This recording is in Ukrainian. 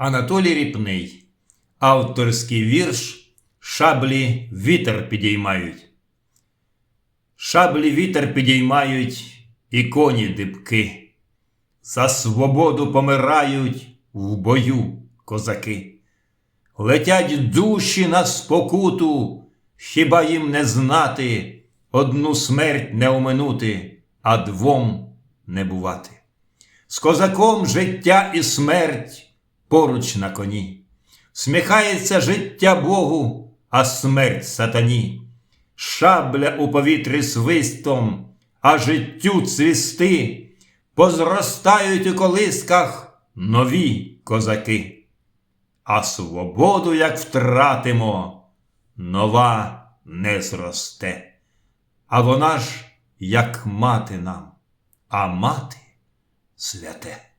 Анатолій Ріпний. Авторський вірш Шаблі вітер підіймають. Шаблі вітер підіймають і коні дибки. За свободу помирають в бою козаки. Летять душі на спокуту, хіба їм не знати, одну смерть не оминути, а двом не бувати. З козаком життя і смерть поруч на коні. Сміхається життя Богу, а смерть сатані. Шабля у повітрі свистом, а життю цвісти, позростають у колисках нові козаки. А свободу, як втратимо, нова не зросте. А вона ж, як мати нам, а мати святе.